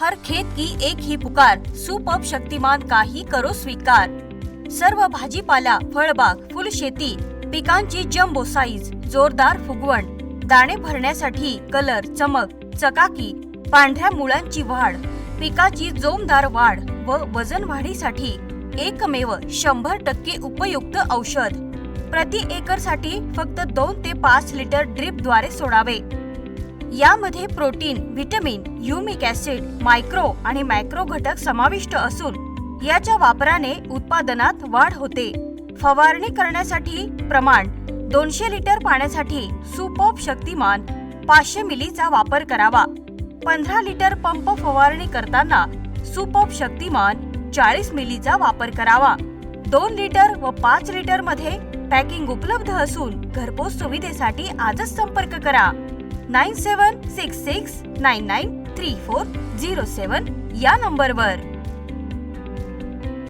हर खेत की एक ही पुकार सुपअप शक्तिमान काही करो स्वीकार. सर्व भाजीपाला फळबाग फुलशेती पिकांची जम्बो साईज जोरदार फुगवण दाणे भरण्यासाठी कलर चमक चकाकी पांढऱ्या मुळांची वाढ पिकाची जोमदार वाढ व वजन वाढीसाठी एकमेव शंभर टक्के उपयुक्त औषध. प्रति एकरसाठी फक्त दोन ते पाच लिटर ड्रिपद्वारे सोडावे. यामध्ये protein vitamin humic acid micro आणि मॅक्रो घटक समाविष्ट असून याच्या वापराने उत्पादनात वाढ होते. फवारणी करण्यासाठी प्रमाण दोनशे लिटर पाण्यासाठी सुपॉप शक्तिमान पाचशे मिलीचा वापर करावा. पंधरा लिटर पंप फवारणी करताना सुपॉप शक्तिमान चाळीस मिलीचा वापर करावा. दोन लिटर व पाच लिटरमध्ये पॅकिंग उपलब्ध असून घरपोच सुविधेसाठी आजच संपर्क करा. Nine seven six six nine nine three four zero seven या नंबरवर.